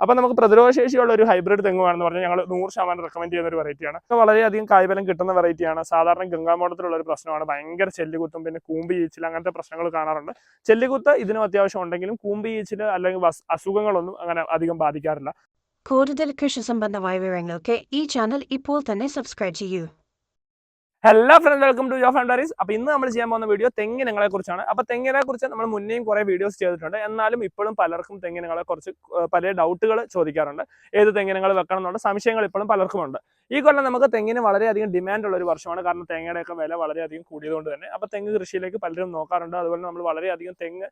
അപ്പോൾ നമുക്ക് പ്രതിരോധശേഷിയുള്ള ഒരു ഹൈബ്രിഡ് തെങ്ങ് വേണമെന്ന് പറഞ്ഞാൽ ഞങ്ങൾ നൂറ് ശതമാനം റെക്കമെൻഡ് ചെയ്യുന്ന ഒരു വെറൈറ്റിയാണ് വളരെയധികം കായ്ഫലം കിട്ടുന്ന വെറൈറ്റിയാണ് സാധാരണ ഗംഗാമോട്ടത്തിലുള്ള ഒരു പ്രശ്നമാണ്. ഭയങ്കര ചെല്ലുകുത്തും പിന്നെ കൂമ്പ് ഈച്ചിൽ അങ്ങനത്തെ പ്രശ്നങ്ങൾ കാണാറുണ്ട്. ചെല്ലുകുത്ത് ഇതിനും അത്യാവശ്യം ഉണ്ടെങ്കിലും കൂമ്പ് ഈച്ചിൽ അല്ലെങ്കിൽ അസുഖങ്ങളൊന്നും അങ്ങനെ അധികം ബാധിക്കാറില്ല. കൂടുതൽ കൃഷി സംബന്ധമായ വിവരങ്ങൾക്ക് ഈ ചാനൽ ഇപ്പോൾ തന്നെ സബ്സ്ക്രൈബ് ചെയ്യൂ. ഹലോ ഫ്രണ്ട് വെൽക്കം ടു യോ ഫാൻഡാരീസ് അപ്പൊ ഇന്ന് നമ്മൾ ചെയ്യാൻ പോകുന്ന വീഡിയോ തെങ്ങിനങ്ങളെ കുറിച്ചാണ്. അപ്പൊ തെങ്ങിനെ കുറിച്ച് നമ്മൾ മുന്നേയും കുറെ വീഡിയോസ് ചെയ്തിട്ടുണ്ട്. എന്നാലും ഇപ്പോഴും പലർക്കും തെങ്ങിനങ്ങളെ കുറിച്ച് പല ഡൗട്ടുകൾ ചോദിക്കാറുണ്ട്. ഏത് തെങ്ങിനങ്ങൾ വെക്കണം എന്നുള്ള സംശയങ്ങൾ ഇപ്പോഴും പലർക്കും ഉണ്ട് ഈ കൊല്ലം നമുക്ക് തെങ്ങിന് വളരെയധികം ഡിമാൻഡ് ഉള്ള ഒരു വർഷമാണ്. കാരണം തേങ്ങയുടെ ഒക്കെ വില വളരെയധികം കൂടിയതുകൊണ്ട് തന്നെ. അപ്പൊ തെങ്ങ് കൃഷിയിലേക്ക് പലരും നോക്കാറുണ്ട്. അതുപോലെ നമ്മൾ വളരെയധികം തെങ്ങ്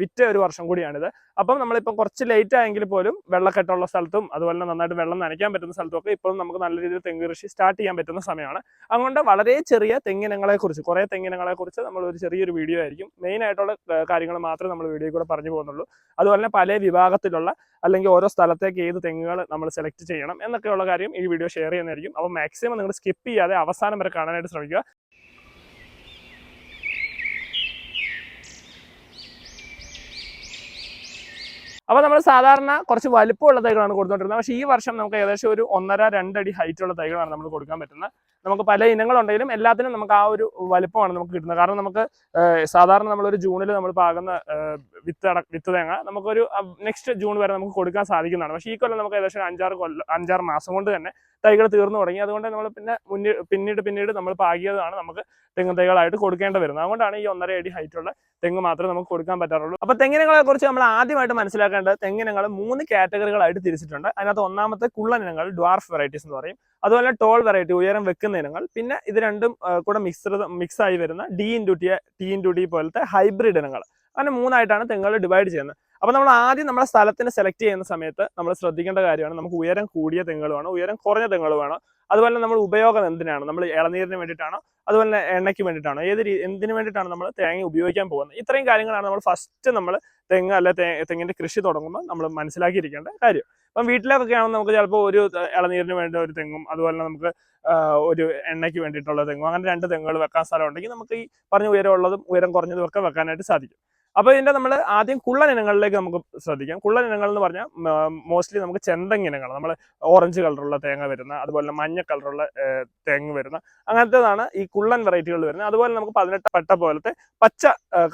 വിറ്റ ഒരു വർഷം കൂടിയാണിത്. അപ്പം നമ്മളിപ്പോൾ കുറച്ച് ലേറ്റ് ആയെങ്കിൽ പോലും വെള്ളക്കെട്ടുള്ള സ്ഥലത്തും അതുപോലെ തന്നെ നന്നായിട്ട് വെള്ളം നനയ്ക്കാൻ പറ്റുന്ന സ്ഥലത്തും ഒക്കെ ഇപ്പോഴും നമുക്ക് നല്ല രീതിയിൽ തെങ്ങ് കൃഷി സ്റ്റാർട്ട് ചെയ്യാൻ പറ്റുന്ന സമയമാണ്. അതുകൊണ്ട് വളരെ ചെറിയ തെങ്ങിനങ്ങളെ കുറിച്ച് കുറേ തെങ്ങിനങ്ങളെ കുറിച്ച് നമ്മൾ ഒരു ചെറിയൊരു വീഡിയോ ആയിരിക്കും. മെയിൻ ആയിട്ടുള്ള കാര്യങ്ങൾ മാത്രമേ നമ്മൾ വീഡിയോ കൂടെ പറഞ്ഞു പോകുന്നുള്ളൂ. അതുപോലെ തന്നെ പല വിഭാഗത്തിലുള്ള അല്ലെങ്കിൽ ഓരോ സ്ഥലത്തേക്ക് ഏത് തെങ്ങുകൾ നമ്മൾ സെലക്ട് ചെയ്യണം എന്നൊക്കെയുള്ള കാര്യം ഈ വീഡിയോ ഷെയർ ചെയ്യുന്നതായിരിക്കും. അപ്പോൾ മാക്സിമം നിങ്ങൾ സ്കിപ്പ് ചെയ്യാതെ അവസാനം വരെ കാണാനായിട്ട് ശ്രമിക്കുക. അപ്പോൾ നമ്മൾ സാധാരണ കുറച്ച് വലുപ്പമുള്ള തൈകളാണ് കൊടുത്തുകൊണ്ടിരുന്നത് പക്ഷേ ഈ വർഷം നമുക്ക് ഏകദേശം ഒരു ഒന്നര രണ്ടടി ഹൈറ്റ് ഉള്ള തൈകളാണ് നമ്മൾ കൊടുക്കാൻ പറ്റുന്നത്. നമുക്ക് പല ഇനങ്ങളുണ്ടെങ്കിലും എല്ലാത്തിനും നമുക്ക് ആ ഒരു വലുപ്പമാണ് നമുക്ക് കിട്ടുന്നത്. കാരണം നമുക്ക് സാധാരണ നമ്മളൊരു ജൂണിൽ നമ്മൾ പാകുന്ന വിത്ത് വിത്ത് തേങ്ങ നമുക്കൊരു നെക്സ്റ്റ് ജൂൺ വരെ നമുക്ക് കൊടുക്കാൻ സാധിക്കുന്നതാണ്. പക്ഷേ ഈ കൊല്ലം നമുക്ക് ഏകദേശം അഞ്ചാറ് കൊല്ലം അഞ്ചാറ് മാസം കൊണ്ട് തന്നെ തൈകൾ തീർന്നു തുടങ്ങി. അതുകൊണ്ട് നമ്മൾ പിന്നെ മുന്നിൽ പിന്നീട് പിന്നീട് നമ്മൾ പാകിയതാണ് നമുക്ക് തെങ്ങ് തൈകളായിട്ട് കൊടുക്കേണ്ടി വരുന്നത്. അതുകൊണ്ടാണ് ഈ ഒന്നര അടി ഹൈറ്റ് ഉള്ള തെങ്ങ് മാത്രമേ നമുക്ക് കൊടുക്കാൻ പറ്റാറുള്ളൂ. അപ്പോൾ തെങ്ങിനങ്ങളെ കുറിച്ച് നമ്മൾ ആദ്യമായിട്ട് മനസ്സിലാക്കേണ്ടത് തെങ്ങിനങ്ങൾ മൂന്ന് കാറ്റഗറികളായിട്ട് തിരിച്ചിട്ടുണ്ട്. അതിനകത്ത് ഒന്നാമത്തെ കുള്ളൻ ഇനങ്ങൾ ഡ്വാർഫ് വെറൈറ്റീസ് എന്ന് പറയും. അതുപോലെ ടോൾ വെറൈറ്റി ഉയരം വെക്കുന്ന ഇനങ്ങൾ. പിന്നെ ഇത് രണ്ടും കൂടെ മിക്സ്ഡ് മിക്സ് ആയി വരുന്ന D into T T into D പോലത്തെ ഹൈബ്രിഡ് ഇനങ്ങൾ. അങ്ങനെ മൂന്നായിട്ടാണ് തെങ്ങുകൾ ഡിവൈഡ് ചെയ്യുന്നത്. അപ്പോൾ നമ്മൾ ആദ്യം നമ്മുടെ സ്ഥലത്തിന് സെലക്ട് ചെയ്യുന്ന സമയത്ത് നമ്മൾ ശ്രദ്ധിക്കേണ്ട കാര്യമാണ്. നമുക്ക് ഉയരം കൂടിയ തെങ്ങുകൾ വേണം ഉയരം കുറഞ്ഞ തെങ്ങുകൾ വേണം. അതുപോലെ നമ്മൾ ഉപയോഗം എന്തിനാണ്? നമ്മൾ ഇളനീരിന് വേണ്ടിയിട്ടാണോ? അതുപോലെ തന്നെ എണ്ണയ്ക്ക് വേണ്ടിയിട്ടാണോ? ഏത് രീതി എന്തിനു വേണ്ടിയിട്ടാണ് നമ്മൾ തേങ്ങ ഉപയോഗിക്കാൻ പോകുന്നത്? ഇത്രയും കാര്യങ്ങളാണ് നമ്മൾ ഫസ്റ്റ് നമ്മൾ തെങ്ങ് അല്ലെ തെങ്ങിന്റെ കൃഷി തുടങ്ങുമ്പോൾ നമ്മൾ മനസ്സിലാക്കിയിരിക്കേണ്ട കാര്യം. അപ്പം വീട്ടിലൊക്കെ ആണെങ്കിൽ നമുക്ക് ചിലപ്പോൾ ഒരു ഇളനീരിന് വേണ്ട ഒരു തെങ്ങും അതുപോലെ നമുക്ക് ഒരു എണ്ണയ്ക്ക് വേണ്ടിയിട്ടുള്ള തെങ്ങും അങ്ങനെ രണ്ട് തെങ്ങുകൾ വെക്കാൻ സ്ഥലം ഉണ്ടെങ്കിൽ നമുക്ക് ഈ പറഞ്ഞ ഉയരമുള്ളതും ഉയരം കുറഞ്ഞതും ഒക്കെ വെക്കാനായിട്ട് സാധിക്കും. അപ്പോൾ ഇതിന്റെ നമ്മൾ ആദ്യം കുള്ളൻ ഇനങ്ങളിലേക്ക് നമുക്ക് ശ്രദ്ധിക്കാം. കുള്ളൻ ഇനങ്ങൾ എന്ന് പറഞ്ഞാൽ മോസ്റ്റ്ലി നമുക്ക് ചെന്തങ് ഇനങ്ങൾ. നമ്മൾ ഓറഞ്ച് കളറുള്ള തേങ്ങ വരുന്ന അതുപോലെ മഞ്ഞ കളറുള്ള തേങ്ങ വരുന്ന അങ്ങനത്തേതാണ് ഈ കുള്ളൻ വെറൈറ്റികൾ വരുന്നത്. അതുപോലെ നമുക്ക് പതിനെട്ട് പട്ട പോലത്തെ പച്ച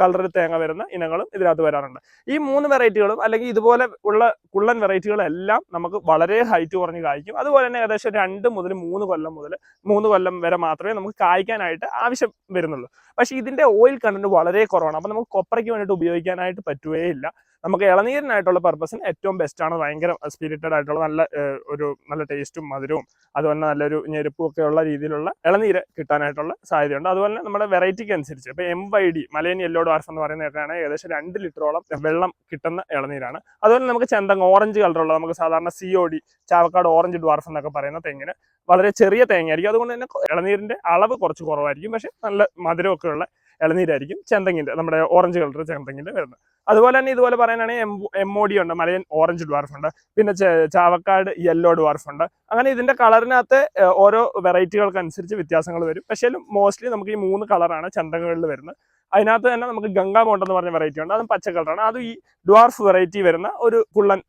കളറിൽ തേങ്ങ വരുന്ന ഇനങ്ങളും ഇതിനകത്ത് വരാറുണ്ട്. ഈ മൂന്ന് വെറൈറ്റികളും അല്ലെങ്കിൽ ഇതുപോലെ ഉള്ള കുള്ളൻ വെറൈറ്റികളെല്ലാം നമുക്ക് വളരെ ഹൈറ്റ് കുറഞ്ഞ് കായ്ക്കും. അതുപോലെ തന്നെ ഏകദേശം രണ്ട് മുതൽ മൂന്ന് കൊല്ലം മുതൽ മൂന്ന് കൊല്ലം വരെ മാത്രമേ നമുക്ക് കായ്ക്കാനായിട്ട് ആവശ്യം വരുന്നുള്ളൂ. പക്ഷേ ഇതിന്റെ ഓയിൽ കണ്ടന്റ് വളരെ കുറവാണ്. അപ്പോൾ നമുക്ക് കൊപ്രയ്ക്ക് വേണ്ടിയിട്ട് ഉപയോഗിക്കാനായിട്ട് പറ്റുകയില്ല. നമുക്ക് ഇളനീരിനായിട്ടുള്ള പർപ്പസിന് ഏറ്റവും ബെസ്റ്റ് ആണ് ഭയങ്കര സ്പിരിറ്റഡ് ആയിട്ടുള്ള നല്ല ഒരു നല്ല ടേസ്റ്റും മധുരവും അതുപോലെ നല്ലൊരു ഞെരുപ്പും ഒക്കെ ഉള്ള രീതിയിലുള്ള ഇളനീര് കിട്ടാനായിട്ടുള്ള സാധ്യതയുണ്ട്. അതുപോലെ തന്നെ നമ്മുടെ വെറൈറ്റിക്ക് അനുസരിച്ച് ഇപ്പോൾ M Y D Malayan yellow dwarf എന്ന് പറയുന്നതൊക്കെയാണ് ഏകദേശം രണ്ട് ലിറ്ററോളം വെള്ളം കിട്ടുന്ന ഇളനീരാണ്. അതുപോലെ നമുക്ക് ചെന്തങ് ഓറഞ്ച് കളറുള്ള നമുക്ക് സാധാരണ C O D Chavakkad orange dwarf എന്നൊക്കെ പറയുന്ന തെങ്ങിന് വളരെ ചെറിയ തേങ്ങയായിരിക്കും. അതുകൊണ്ട് തന്നെ ഇളനീരിന്റെ അളവ് കുറച്ച് കുറവായിരിക്കും. പക്ഷേ നല്ല മധുരമൊക്കെ ഉള്ള ഇളനീരായിരിക്കും ചെന്തങ്ങിന്റെ നമ്മുടെ ഓറഞ്ച് കളർ ചെന്തങ്ങിന്റെ വരുന്നത്. അതുപോലെ തന്നെ ഇതുപോലെ പറയാനാണെങ്കിൽ എം എം ഒ ഉണ്ട് മലയൻ ഓറഞ്ച് ഡ്വാർഫ് ഉണ്ട് പിന്നെ ചാവക്കാട് യെല്ലോ ഡ്വാർഫ് ഉണ്ട്. അങ്ങനെ ഇതിന്റെ കളറിനകത്ത് ഓരോ വെറൈറ്റികൾക്ക് അനുസരിച്ച് വ്യത്യാസങ്ങൾ വരും. പക്ഷേ മോസ്റ്റ്ലി നമുക്ക് ഈ മൂന്ന് കളറാണ് ചന്തങ്ങളിൽ വരുന്നത്. അതിനകത്ത് തന്നെ നമുക്ക് ഗംഗാ മോണ്ട് എന്ന് പറഞ്ഞ വെറൈറ്റി ഉണ്ട് അതും പച്ച കളറാണ് അത് ഈ ഡ്വാർഫ് വെറൈറ്റി വരുന്ന ഒരു കുള്ളൻ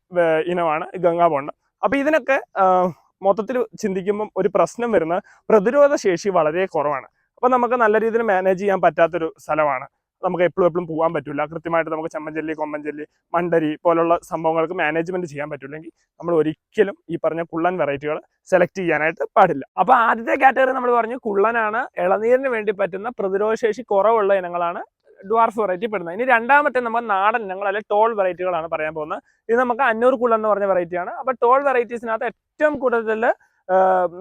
ഇനമാണ് ഗംഗാ മോണ്ട്. അപ്പൊ ഇതിനൊക്കെ മൊത്തത്തിൽ ചിന്തിക്കുമ്പം ഒരു പ്രശ്നം വരുന്ന പ്രതിരോധ ശേഷി വളരെ കുറവാണ്. അപ്പൊ നമുക്ക് നല്ല രീതിയിൽ മാനേജ് ചെയ്യാൻ പറ്റാത്തൊരു സ്ഥലമാണ്. നമുക്ക് എപ്പോഴും എപ്പോഴും പോകാൻ പറ്റില്ല കൃത്യമായിട്ട് നമുക്ക് ചമ്മഞ്ചല്ലി കൊമ്മഞ്ചല്ലി മണ്ടരി പോലുള്ള സംഭവങ്ങൾക്ക് മാനേജ്മെന്റ് ചെയ്യാൻ പറ്റില്ലെങ്കിൽ നമ്മൾ ഒരിക്കലും ഈ പറഞ്ഞ കുള്ളൻ വെറൈറ്റികൾ സെലക്ട് ചെയ്യാനായിട്ട് പാടില്ല. അപ്പൊ ആദ്യത്തെ കാറ്റഗറി നമ്മൾ പറഞ്ഞു കുള്ളനാണ്. ഇളനീരിന് വേണ്ടി പറ്റുന്ന പ്രതിരോധശേഷി കുറവുള്ള ഇനങ്ങളാണ് ഡ്വാർഫ് വെറൈറ്റി പെടുന്നത്. ഇനി രണ്ടാമത്തെ നമ്മൾ നാടൻ ഇനങ്ങൾ അല്ലെങ്കിൽ ടോൾ വെറൈറ്റികളാണ് പറയാൻ പോകുന്നത്. ഇത് നമുക്ക് അഞ്ഞൂറ് കുള്ളൻ എന്ന് പറഞ്ഞ വെറൈറ്റിയാണ് അപ്പൊ ടോൾ വെറൈറ്റീസിനകത്ത് ഏറ്റവും കൂടുതൽ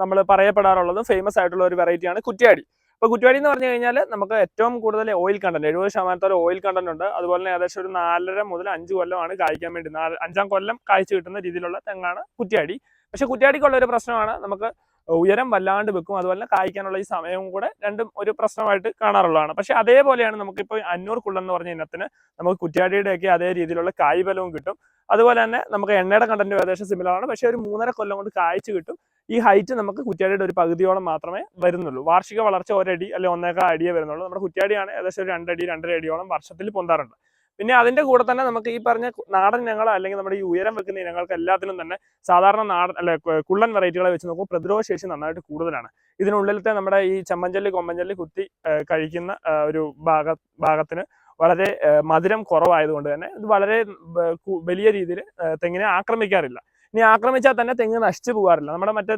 നമ്മൾ പറയപ്പെടാറുള്ളതും ഫേമസ് ആയിട്ടുള്ള ഒരു വെറൈറ്റിയാണ് കുറ്റ്യാടി. ഇപ്പൊ കുറ്റുവാടി എന്ന് പറഞ്ഞു കഴിഞ്ഞാൽ നമുക്ക് ഏറ്റവും കൂടുതൽ ഓയിൽ കണ്ടന്റ് എഴുപത് ശതമാനത്തോളം ഓയിൽ കണ്ടന്റ് ഉണ്ട്. അതുപോലെ തന്നെ ഏകദേശം ഒരു നാലര മുതൽ അഞ്ച് കൊല്ലമാണ് കായ്ക്കാൻ വേണ്ടി അഞ്ചാം കൊല്ലം കായ്ച്ചു കിട്ടുന്ന രീതിയിലുള്ള തെങ്ങാണ് കുറ്റ്യാടി പക്ഷെ കുറ്റ്യാടിക്കുള്ള ഒരു പ്രശ്നമാണ്. നമുക്ക് ഉയരം വല്ലാണ്ട് വെക്കും. അതുപോലെ കായ്ക്കാനുള്ള ഈ സമയവും കൂടെ രണ്ടും ഒരു പ്രശ്നമായിട്ട് കാണാറുള്ളതാണ്. പക്ഷെ അതേപോലെയാണ് നമുക്കിപ്പോൾ അഞ്ഞൂറ് കുള്ളൻ എന്ന് പറഞ്ഞ ഇനത്തിന് നമുക്ക് കുറ്റിയാടിയുടെ ഒക്കെ അതേ രീതിയിലുള്ള കായ് ബലവും കിട്ടും. അതുപോലെ തന്നെ നമുക്ക് എണ്ണയുടെ കണ്ടന്റ് ഏകദേശം സിമിലർ ആണ്. പക്ഷെ ഒരു മൂന്നര കൊല്ലം കൊണ്ട് കായ്ച്ചു കിട്ടും. ഈ ഹൈറ്റ് നമുക്ക് കുറ്റ്യാടിയുടെ ഒരു പകുതിയോളം മാത്രമേ വരുന്നുള്ളൂ. വാർഷിക വളർച്ച ഒരടി അല്ലെങ്കിൽ ഒന്നേക്കാൾ അടിയേ വരുന്നുള്ളൂ. നമ്മുടെ കുറ്റ്യാടിയാണ് ഏകദേശം ഒരു രണ്ടടി രണ്ടര അടിയോളം വർഷത്തിൽ പൊന്താറുണ്ട്. പിന്നെ അതിന്റെ കൂടെ തന്നെ നമുക്ക് ഈ പറഞ്ഞ നാടൻ ഇനങ്ങൾ അല്ലെങ്കിൽ നമ്മുടെ ഈ ഉയരം വെക്കുന്ന ഇനങ്ങൾക്ക് എല്ലാത്തിനും തന്നെ സാധാരണ നാടൻ അല്ലെ കുള്ളൻ വെറൈറ്റികളെ വെച്ച് നോക്കുമ്പോൾ പ്രതിരോധ ശേഷി നന്നായിട്ട് കൂടുതലാണ്. ഇതിനുള്ളിലത്തെ നമ്മുടെ ഈ ചമ്മഞ്ചല്ലി കൊമ്മഞ്ചല്ലി കുത്തി കഴിക്കുന്ന ഒരു ഭാഗ ഭാഗത്തിന് വളരെ മധുരം കുറവായതുകൊണ്ട് തന്നെ ഇത് വളരെ വലിയ രീതിയിൽ തെങ്ങിനെ ആക്രമിക്കാറില്ല. ഇനി ആക്രമിച്ചാൽ തന്നെ തെങ്ങ് നശിച്ചു പോകാറില്ല. നമ്മുടെ മറ്റേ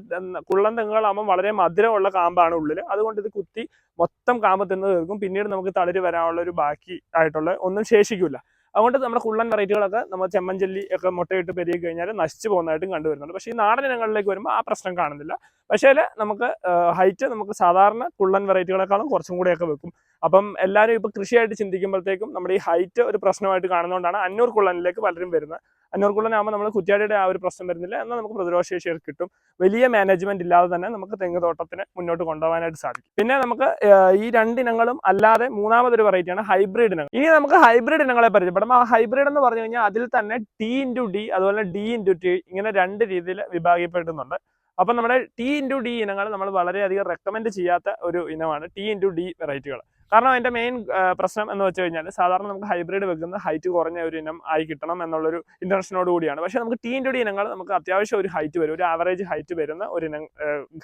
കുള്ളൻ തെങ്ങുകളാകുമ്പോൾ വളരെ മധുരമുള്ള കാമ്പാണ് ഉള്ളിൽ അതുകൊണ്ട് ഇത് കുത്തി മൊത്തം കാമ്പ് തിന്ന് തീർക്കും. പിന്നീട് നമുക്ക് തളിര് വരാനുള്ള ഒരു ബാക്കി ആയിട്ടുള്ള ഒന്നും ശേഷിക്കില്ല അതുകൊണ്ട് നമ്മുടെ കുള്ളൻ വെറൈറ്റികളൊക്കെ നമ്മൾ ചെമ്മഞ്ചല്ലി ഒക്കെ മുട്ടയിട്ട് പെരുകി കഴിഞ്ഞാൽ നശിച്ചു പോകുന്നതായിട്ടും കണ്ടുവരുന്നുണ്ട് പക്ഷേ ഈ നാടൻ ഇനങ്ങളിലേക്ക് വരുമ്പോൾ ആ പ്രശ്നം കാണുന്നില്ല. പക്ഷേ നമുക്ക് ഹൈറ്റ് നമുക്ക് സാധാരണ കുള്ളൻ വെറൈറ്റികളെക്കാളും കുറച്ചും കൂടെയൊക്കെ വെക്കും. അപ്പം എല്ലാവരും ഇപ്പോൾ കൃഷിയായിട്ട് ചിന്തിക്കുമ്പോഴത്തേക്കും നമ്മുടെ ഈ ഹൈറ്റ് ഒരു പ്രശ്നമായിട്ട് കാണുന്നതുകൊണ്ടാണ് അന്നൂർ കുള്ളനിലേക്ക് പലരും വരുന്നത്. അന്നൂർ കുള്ളനാകുമ്പോൾ നമ്മൾ കുറ്റിയാടിയുടെ ആ ഒരു പ്രശ്നം വരുന്നില്ല. എന്നാൽ നമുക്ക് പ്രതിരോധശേഷി കിട്ടും. വലിയ മാനേജ്മെന്റ് ഇല്ലാതെ തന്നെ നമുക്ക് തെങ്ങ് തോട്ടത്തിന് മുന്നോട്ട് കൊണ്ടുപോകാനായിട്ട് സാധിക്കും. പിന്നെ നമുക്ക് ഈ രണ്ട് ഇനങ്ങളും അല്ലാതെ മൂന്നാമതൊരു വെറൈറ്റിയാണ് ഹൈബ്രിഡ് ഇനങ്ങൾ. ഇനി നമുക്ക് ഹൈബ്രിഡ് ഇനങ്ങളെ പരിചയപ്പെടാം. ആ ഹൈബ്രിഡ് എന്ന് പറഞ്ഞു കഴിഞ്ഞാൽ അതിൽ തന്നെ ടി ഇന്റു ഡി അതുപോലെ ഡി ഇന്റു ടി ഇങ്ങനെ രണ്ട് രീതിയിൽ വിഭാഗിക്കപ്പെടുന്നുണ്ട്. അപ്പം നമ്മുടെ ടി ഇന്റു ഡി ഇനങ്ങൾ നമ്മൾ വളരെയധികം റെക്കമെൻഡ് ചെയ്യാത്ത ഒരു ഇനമാണ് ടി ഇന്റു ഡി വെറൈറ്റികൾ കാരണം അതിന്റെ മെയിൻ പ്രശ്നം എന്ന് വെച്ച് കഴിഞ്ഞാൽ സാധാരണ നമുക്ക് ഹൈബ്രിഡ് വെക്കുന്ന ഹൈറ്റ് കുറഞ്ഞ ഒരു ഇനം ആയി കിട്ടണം എന്നുള്ളൊരു ഇന്റൻഷനോട് കൂടിയാണ്. പക്ഷേ നമുക്ക് ടി ഇന്റു ഡി ഇനങ്ങൾ നമുക്ക് അത്യാവശ്യം ഒരു ഹൈറ്റ് വരും ഒരു ആവറേജ് ഹൈറ്റ് വരുന്ന ഒരു ഇനം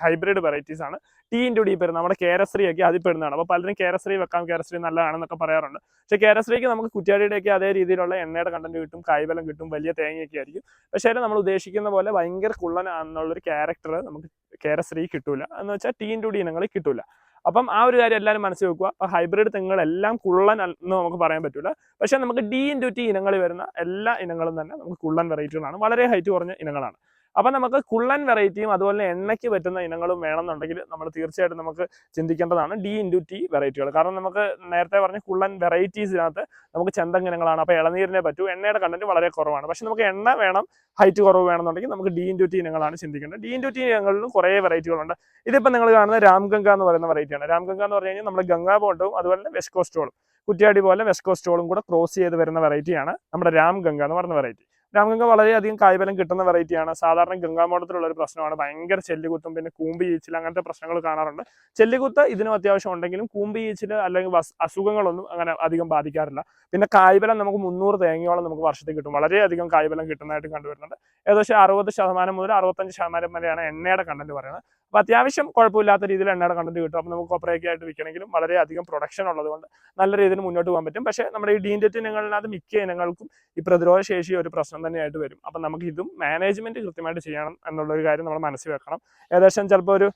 ഹൈബ്രിഡ് വെറൈറ്റീസ് ആണ് ടി ഇന്റു ഡി പെരുന്ന നമ്മുടെ കേരശ്രീ ഒക്കെ അതിൽ പെടുന്നതാണ്. അപ്പോൾ പലരും കേരശ്രീ വെക്കാം കേരശ്രീ നല്ലതാണെന്നൊക്കെ പറയാറുണ്ട്. പക്ഷേ കേരശ്രീക്ക് നമുക്ക് കുറ്റിയാടിയുടെയൊക്കെ അതേ രീതിയിലുള്ള എണ്ണയുടെ കണ്ടന്റ് കിട്ടും കായ്ബലം കിട്ടും വലിയ തേങ്ങയൊക്കെ ആയിരിക്കും. പക്ഷേ നമ്മൾ ഉദ്ദേശിക്കുന്ന പോലെ ഭയങ്കര കുള്ളനാണെന്നുള്ളൊരു ക്യാരക്ടർ നമുക്ക് കേരശ്രീ കിട്ടൂല. എന്ന് വെച്ചാൽ ടി ഇന്റു ഡി ഇനങ്ങളിൽ കിട്ടൂല. അപ്പം ആ ഒരു കാര്യം എല്ലാവരും മനസ്സിൽ വെക്കുക. അപ്പോൾ ഹൈബ്രിഡ് തെങ്ങുകളെല്ലാം കുള്ളൻ എന്ന് നമുക്ക് പറയാൻ പറ്റില്ല പക്ഷേ നമുക്ക് ഡി ഇന്റു ടി ഇനങ്ങളിൽ വരുന്ന എല്ലാ ഇനങ്ങളും തന്നെ നമുക്ക് കുള്ളൻ വെറൈറ്റികളാണ് വളരെ ഹൈറ്റ് കുറഞ്ഞ ഇനങ്ങളാണ്. അപ്പം നമുക്ക് കുള്ളൻ വെറൈറ്റിയും അതുപോലെ എണ്ണയ്ക്ക് പറ്റുന്ന ഇനങ്ങളും വേണമെന്നുണ്ടെങ്കിൽ നമ്മൾ തീർച്ചയായിട്ടും നമുക്ക് ചിന്തിക്കേണ്ടതാണ് ഡി ഇന്റു ടി വെറൈറ്റികൾ. കാരണം നമുക്ക് നേരത്തെ പറഞ്ഞ കുള്ളൻ വെറൈറ്റീസിനകത്ത് നമുക്ക് ചെന്തങ്ങിനങ്ങളാണ് അപ്പോൾ ഇളനീരിനെ പറ്റൂ എണ്ണയുടെ കണ്ടന്റ് വളരെ കുറവാണ്. പക്ഷേ നമുക്ക് എണ്ണ വേണം ഹൈറ്റ് കുറവ് വേണമെന്നുണ്ടെങ്കിൽ നമുക്ക് ഡി ഇന്റു ടി ഇനങ്ങളാണ് ചിന്തിക്കേണ്ടത്. ഡി ഇന്റു ടി ഇനങ്ങളിലും കുറേ വെറൈറ്റികളുണ്ട്. ഇതിപ്പോൾ നിങ്ങൾ കാണുന്ന രാംഗംഗ എന്ന് പറയുന്ന വെറൈറ്റിയാണ്. രാംഗംഗ എന്ന് പറഞ്ഞു കഴിഞ്ഞാൽ നമ്മൾ ഗംഗാ ബോണ്ടും അതുപോലെ തന്നെ വെസ്റ്റ് കോസ്റ്റോളും കുറ്റ്യാടി പോലെ വെസ്റ്റ് കോസ്റ്റോളും കൂടെ ക്രോസ് ചെയ്ത് വരുന്ന വെറൈറ്റിയാണ് നമ്മുടെ രാംഗംഗ എന്ന് പറയുന്ന വെറൈറ്റി. രാംഗംഗ വളരെയധികം കായ്ഫലം കിട്ടുന്ന വെറൈറ്റിയാണ് സാധാരണ ഗംഗാമോടത്തിലുള്ള ഒരു പ്രശ്നമാണ്. ഭയങ്കര ചെല്ലുകുത്തും പിന്നെ കൂമ്പ് ഈച്ചിൽ അങ്ങനത്തെ പ്രശ്നങ്ങൾ കാണാറുണ്ട്. ചെല്ലുകുത്ത് ഇതിനും അത്യാവശ്യം ഉണ്ടെങ്കിലും കൂമ്പ് ഈച്ചിൽ അല്ലെങ്കിൽ അസുഖങ്ങളൊന്നും അങ്ങനെ അധികം ബാധിക്കാറില്ല. പിന്നെ കായ്ഫലം നമുക്ക് മുന്നൂറ് തേങ്ങയോളം നമുക്ക് വർഷത്തിൽ കിട്ടും. വളരെയധികം കായ്ഫലം കിട്ടുന്നതായിട്ട് കണ്ടുവരുന്നുണ്ട്. ഏകദേശം അറുപത് ശതമാനം മുതൽ അറുപത്തഞ്ച് ശതമാനം വരെയാണ് എണ്ണയുടെ കണ്ടന്റ് പറയുന്നത്. അപ്പോൾ അത്യാവശ്യം കുഴപ്പമില്ലാത്ത രീതിയിൽ എണ്ണയുടെ കണ്ടന്റ് കിട്ടും. അപ്പോൾ നമുക്ക് കൊപ്രയൊക്കെ ആയിട്ട് വിൽക്കണമെങ്കിലും വളരെയധികം പ്രൊഡക്ഷൻ ഉള്ളതുകൊണ്ട് നല്ല രീതിയിൽ മുന്നോട്ട് പോകാൻ പറ്റും. പക്ഷേ നമ്മുടെ ഈ ഡീൻഡറ്റ് ഇനങ്ങളിനകത്ത് മിക്ക ഇനങ്ങൾക്കും ഈ പ്രതിരോധ ശേഷി ഒരു പ്രശ്നം തന്നെയായിട്ട് വരും. അപ്പം നമുക്ക് ഇതും മാനേജ്മെന്റ് കൃത്യമായിട്ട് ചെയ്യണം എന്നുള്ളൊരു കാര്യം നമ്മൾ മനസ്സിൽ വെക്കണം. ഏകദേശം ചിലപ്പോൾ ഒരു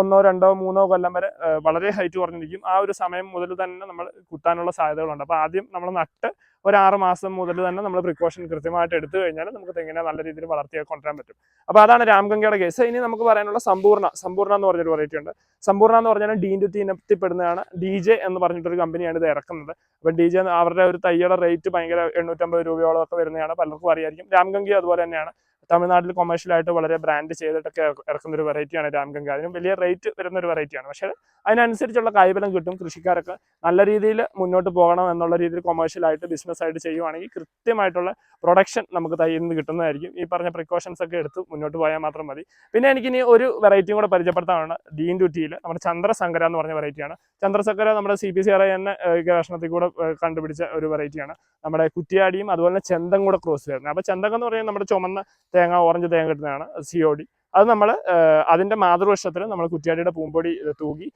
ഒന്നോ രണ്ടോ മൂന്നോ കൊല്ലം വരെ വളരെ ഹൈറ്റ് കുറഞ്ഞിരിക്കും. ആ ഒരു സമയം മുതൽ തന്നെ നമ്മൾ കുത്താനുള്ള സാധ്യതകളുണ്ട്. അപ്പോൾ ആദ്യം നമ്മൾ നട്ട് ഒരു ആറ് മാസം മുതൽ തന്നെ നമ്മൾ പ്രിക്കോഷൻ കൃത്യമായിട്ട് എടുത്തു കഴിഞ്ഞാൽ നമുക്ക് തെങ്ങിനെ നല്ല രീതിയിൽ വളർത്തിയൊക്കെ കൊണ്ടുവരാൻ പറ്റും. അപ്പോൾ അതാണ് രാംഗംഗയുടെ കേസ് ഇനി നമുക്ക് പറയാനുള്ള സമ്പൂർണ സമ്പൂർണ എന്ന് പറഞ്ഞൊരു വെറൈറ്റി ഉണ്ട്. സമ്പൂർണ എന്ന് പറഞ്ഞാൽ ഡി ഇന്റു ടി ഇനത്തിൽപ്പെടുന്നതാണ് ഡി ജെ എന്ന് പറഞ്ഞിട്ടൊരു കമ്പനിയാണ് ഇത് ഇറക്കുന്നത്. അപ്പോൾ ഡി ജെ അവരുടെ ഒരു തൈയുടെ റേറ്റ് ഭയങ്കര എണ്ണൂറ്റമ്പത് രൂപയോളം ഒക്കെ വരുന്നതാണ്. പലർക്കും അറിയായിരിക്കും. രാംഗംഗി അതുപോലെ തന്നെയാണ്. തമിഴ്നാട്ടിൽ കൊമേഴ്ഷ്യലായിട്ട് വളരെ ബ്രാൻഡ് ചെയ്തിട്ടൊക്കെ ഇറക്കുന്ന ഒരു വെറൈറ്റിയാണ് രാംഗംഗ അതിനും വലിയ റേറ്റ് വരുന്ന ഒരു വെറൈറ്റിയാണ് പക്ഷേ അതിനനുസരിച്ചുള്ള കായ്ഫലം കിട്ടും. കൃഷിക്കാരൊക്കെ നല്ല രീതിയിൽ മുന്നോട്ട് പോകണം എന്നുള്ള രീതിയിൽ കൊമേഴ്ഷ്യലായിട്ട് ബിസിനസ് ആയിട്ട് ചെയ്യുവാണെങ്കിൽ കൃത്യമായിട്ടുള്ള പ്രൊഡക്ഷൻ നമുക്ക് തയ്യിൽ നിന്ന് കിട്ടുന്നതായിരിക്കും. ഈ പറഞ്ഞ പ്രിക്കോഷൻസ് ഒക്കെ എടുത്ത് മുന്നോട്ട് പോയാൽ മാത്രം മതി. പിന്നെ എനിക്കിനി ഒരു വെറൈറ്റിയും കൂടെ പരിചയപ്പെടുത്താനാണ് ഡീൻ ഡ്യൂട്ടിയിൽ നമ്മുടെ ചന്ദ്രസങ്കര എന്ന് പറഞ്ഞ വെറൈറ്റിയാണ് ചന്ദ്രസങ്കര നമ്മുടെ സി പി സി ആർ ഏഹ്, ഗവേഷണത്തിൽ കൂടെ കണ്ടുപിടിച്ച ഒരു വെറൈറ്റിയാണ് നമ്മുടെ കുറ്റിയാടിയും അതുപോലെ തന്നെ ചെന്തം കൂടെ ക്രോസ് വരുന്നത്. അപ്പോൾ ചെന്തം എന്ന് പറയുന്നത് നമ്മുടെ ചുമന്ന തേങ്ങ ഓറഞ്ച് തേങ്ങ കിട്ടുന്നതാണ് സി ഒ ഡി അത് നമ്മൾ അതിന്റെ മാതൃവശത്തിൽ നമ്മൾ കുറ്റിയാടിയുടെ പൂമ്പൊടി തൂകി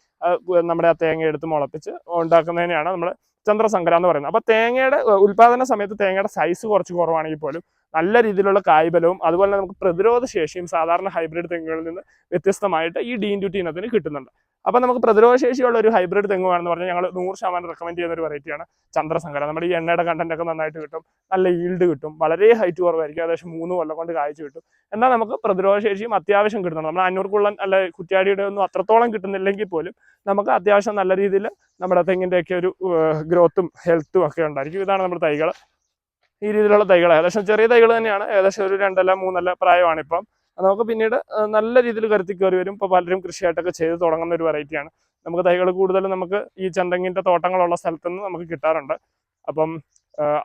നമ്മുടെ ആ തേങ്ങ എടുത്ത് മുളപ്പിച്ച് ഉണ്ടാക്കുന്നതിനെയാണ് നമ്മൾ ചന്ദ്രസങ്കര എന്ന് പറയുന്നത്. അപ്പോൾ തേങ്ങയുടെ ഉൽപാദന സമയത്ത് തേങ്ങയുടെ സൈസ് കുറച്ച് കുറവാണെങ്കിൽ പോലും നല്ല രീതിയിലുള്ള കായ്ബലവും അതുപോലെ നമുക്ക് പ്രതിരോധ ശേഷിയും സാധാരണ ഹൈബ്രിഡ് തെങ്ങുകളിൽ നിന്ന് വ്യത്യസ്തമായിട്ട് ഈ ഡീൻ ഡ്യൂട്ടി ഇനത്തിന് കിട്ടുന്നുണ്ട്. അപ്പോൾ നമുക്ക് പ്രതിരോധശേഷിയുള്ള ഒരു ഹൈബ്രിഡ് തെങ്ങ് വേണമെന്ന് പറഞ്ഞാൽ ഞങ്ങൾ നൂറ് ശതമാനം റെക്കമെൻഡ് ചെയ്യുന്ന ഒരു വെറൈറ്റിയാണ് ചന്ദ്രസങ്കര നമ്മുടെ ഈ എണ്ണയുടെ കണ്ടന്റ് ഒക്കെ നന്നായിട്ട് കിട്ടും നല്ല ഈൽഡ് കിട്ടും വളരെ ഹൈറ്റ് കുറവായിരിക്കും ഏകദേശം മൂന്ന് കൊല്ലം കൊണ്ട് കാഴ്ച കിട്ടും. എന്നാൽ നമുക്ക് പ്രതിരോധശേഷിയും അത്യാവശ്യം കിട്ടുന്നുണ്ട് നമ്മൾ അഞ്ഞൂറ് അല്ല കുറ്റിയാടിയുടെ ഒന്നും അത്രത്തോളം കിട്ടുന്നില്ലെങ്കിൽ പോലും നമുക്ക് അത്യാവശ്യം നല്ല രീതിയിൽ നമ്മുടെ തെങ്ങിന്റെയൊക്കെ ഒരു ഗ്രോത്തും ഹെൽത്തും ഒക്കെ ഉണ്ടായിരിക്കും. ഇതാണ് നമ്മുടെ തൈകൾ ഈ രീതിയിലുള്ള തൈകൾ ഏകദേശം ചെറിയ തൈകൾ തന്നെയാണ്. ഏകദേശം ഒരു രണ്ടല്ല മൂന്നല്ല പ്രായമാണ് ഇപ്പം. നമുക്ക് പിന്നീട് നല്ല രീതിയിൽ കരുത്തി കയറി വരും. ഇപ്പോൾ പലരും കൃഷിയായിട്ടൊക്കെ ചെയ്ത് തുടങ്ങുന്ന ഒരു വെറൈറ്റിയാണ് നമുക്ക് തൈകൾ കൂടുതലും നമുക്ക് ഈ ചന്തങ്ങിന്റെ തോട്ടങ്ങളുള്ള സ്ഥലത്തു നിന്ന് നമുക്ക് കിട്ടാറുണ്ട്. അപ്പം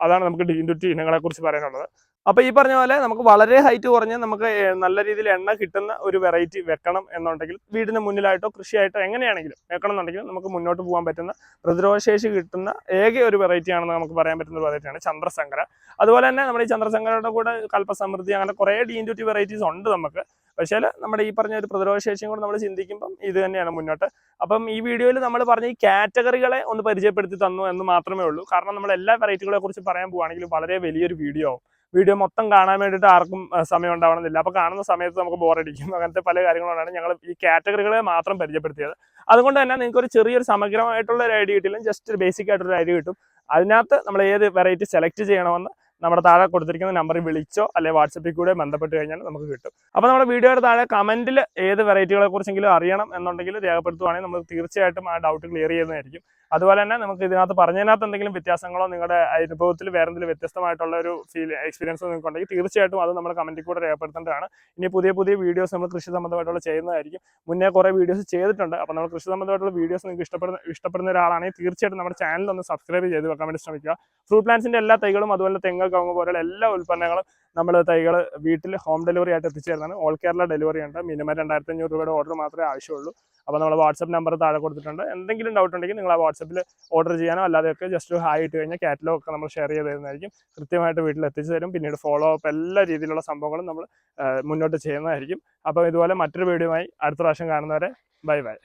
അതാണ് നമുക്ക് ഡിൻഡുറ്റി ഇനങ്ങളെ കുറിച്ച് പറയാനുള്ളത്. അപ്പൊ ഈ പറഞ്ഞ പോലെ നമുക്ക് വളരെ ഹൈറ്റ് കുറഞ്ഞ് നമുക്ക് നല്ല രീതിയിൽ എണ്ണ കിട്ടുന്ന ഒരു വെറൈറ്റി വെക്കണം എന്നുണ്ടെങ്കിൽ വീടിന് മുന്നിലായിട്ടോ കൃഷിയായിട്ടോ എങ്ങനെയാണെങ്കിലും വെക്കണം എന്നുണ്ടെങ്കിൽ നമുക്ക് മുന്നോട്ട് പോകാൻ പറ്റുന്ന പ്രതിരോധശേഷി കിട്ടുന്ന ഏക ഒരു വെറൈറ്റി ആണെന്ന് നമുക്ക് പറയാൻ പറ്റുന്ന ഒരു വെറൈറ്റിയാണ് ചന്ദ്രസങ്കര അതുപോലെ തന്നെ നമ്മുടെ ഈ ചന്ദ്രസങ്കരയുടെ കൂടെ കൽപ്പസമൃദ്ധി അങ്ങനെ കുറേ ഡീൻ ടു വെറൈറ്റീസ് ഉണ്ട് നമുക്ക്. പക്ഷേ നമ്മുടെ ഈ പറഞ്ഞ ഒരു പ്രതിരോധശേഷിയും കൂടെ നമ്മൾ ചിന്തിക്കുമ്പം ഇത് തന്നെയാണ് മുന്നോട്ട്. അപ്പം ഈ വീഡിയോയിൽ നമ്മൾ പറഞ്ഞ ഈ കാറ്റഗറികളെ ഒന്ന് പരിചയപ്പെടുത്തി തന്നു എന്ന് മാത്രമേ ഉള്ളൂ. കാരണം നമ്മൾ എല്ലാ വെറൈറ്റികളെ കുറിച്ച് പറയാൻ പോവുകയാണെങ്കിൽ വളരെ വലിയൊരു വീഡിയോ ആവും. വീഡിയോ മൊത്തം കാണാൻ വേണ്ടിയിട്ട് ആർക്കും സമയം ഉണ്ടാവണമെന്നില്ല. അപ്പോൾ കാണുന്ന സമയത്ത് നമുക്ക് ബോറടിക്കും അങ്ങനത്തെ പല കാര്യങ്ങളുമാണ് ഞങ്ങൾ ഈ കാറ്റഗറികളെ മാത്രം പരിചയപ്പെടുത്തിയത്. അതുകൊണ്ട് തന്നെ നിങ്ങൾക്ക് ഒരു ചെറിയൊരു സമഗ്രമായിട്ടുള്ള ഒരു ഐഡിയ കിട്ടില്ല ജസ്റ്റ് ബേസിക് ആയിട്ടൊരു ഐഡിയ കിട്ടും. അതിനകത്ത് നമ്മൾ ഏത് വെറൈറ്റി സെലക്ട് ചെയ്യണമെന്ന് നമ്മുടെ താഴെ കൊടുത്തിരിക്കുന്ന നമ്പറിൽ വിളിച്ചോ അല്ലെ വാട്സപ്പിൽ കൂടെ ബന്ധപ്പെട്ട് കഴിഞ്ഞാൽ നമുക്ക് കിട്ടും. അപ്പോൾ നമ്മുടെ വീഡിയോയുടെ താഴെ കമന്റിൽ ഏത് വെറൈറ്റികളെ കുറിച്ചെങ്കിലും അറിയണം എന്നുണ്ടെങ്കിൽ രേഖപ്പെടുത്തുവാണെങ്കിൽ നമ്മൾ തീർച്ചയായിട്ടും ആ ഡൗട്ട് ക്ലിയർ ചെയ്യുന്നതായിരിക്കും. അതുപോലെ തന്നെ നമുക്ക് ഇതിനകത്ത് പറഞ്ഞതിനകത്ത് എന്തെങ്കിലും വ്യത്യാസങ്ങളോ നിങ്ങളുടെ അനുഭവത്തിൽ വേറെ എന്തെങ്കിലും വ്യത്യസ്തമായിട്ടുള്ള ഒരു ഫീൽ എക്സ്പീരിയൻസ് നിങ്ങൾക്ക് ഉണ്ടെങ്കിൽ തീർച്ചയായിട്ടും അത് നമ്മൾ കമന്റിൽ കൂടെ രേഖപ്പെടുത്തേണ്ടതാണ്. ഇനി പുതിയ പുതിയ വീഡിയോസ് നമ്മൾ കൃഷി സംബന്ധമായിട്ടുള്ള ചെയ്യുന്നതായിരിക്കും. മുന്നേ കുറേ വീഡിയോസ് ചെയ്തിട്ടുണ്ട്. അപ്പോൾ നമ്മൾ കൃഷി സംബന്ധമായിട്ടുള്ള വീഡിയോസ് നിങ്ങൾക്ക് ഇഷ്ടപ്പെടുന്ന ഇഷ്ടപ്പെടുന്ന ഒരാളാണെങ്കിൽ തീർച്ചയായിട്ടും നമ്മുടെ ചാനൽ ഒന്ന് സബ്സ്ക്രൈബ് ചെയ്ത് വെക്കാൻ വേണ്ടി ശ്രമിക്കുക. ഫ്രൂട്ട് പ്ലാന്റ്സിന്റെ എല്ലാ തൈകളും അതുപോലെ തെങ്ങ് കവുങ്ങ് പോലെയുള്ള എല്ലാ ഉൽപ്പന്നങ്ങളും നമ്മൾ തൈകൾ വീട്ടിൽ ഹോം ഡെലിവറി ആയിട്ട് എത്തിച്ചു തരുന്നതാണ് ഓൾ കേരള ഡെലിവറി ഉണ്ട്. മിനിമം രണ്ടായിരത്തി അഞ്ഞൂറ് രൂപയുടെ ഓർഡർ മാത്രമേ ആവശ്യമുള്ളൂ. അപ്പോൾ നമ്മൾ വാട്സപ്പ് നമ്പർ താഴെ കൊടുത്തിട്ടുണ്ട്. എന്തെങ്കിലും ഡൗട്ട് ഉണ്ടെങ്കിൽ നിങ്ങൾ ആ വാട്സപ്പിൽ ഓർഡർ ചെയ്യാനോ അല്ലാതെയൊക്കെ ജസ്റ്റ് ഹായ് ഇട്ട് കഴിഞ്ഞാൽ കാറ്റലോഗ് ഒക്കെ നമ്മൾ ഷെയർ ചെയ്ത് തരുന്നതായിരിക്കും കൃത്യമായിട്ട് വീട്ടിൽ എത്തിച്ചു തരും. പിന്നീട് ഫോളോ അപ്പ് എല്ലാ രീതിയിലുള്ള സംഭവങ്ങളും നമ്മൾ മുന്നോട്ട് ചെയ്യുന്നതായിരിക്കും. അപ്പോൾ ഇതുപോലെ മറ്റൊരു വീഡിയോയുമായി അടുത്ത പ്രാവശ്യം കാണുന്നവരെ ബൈ ബൈ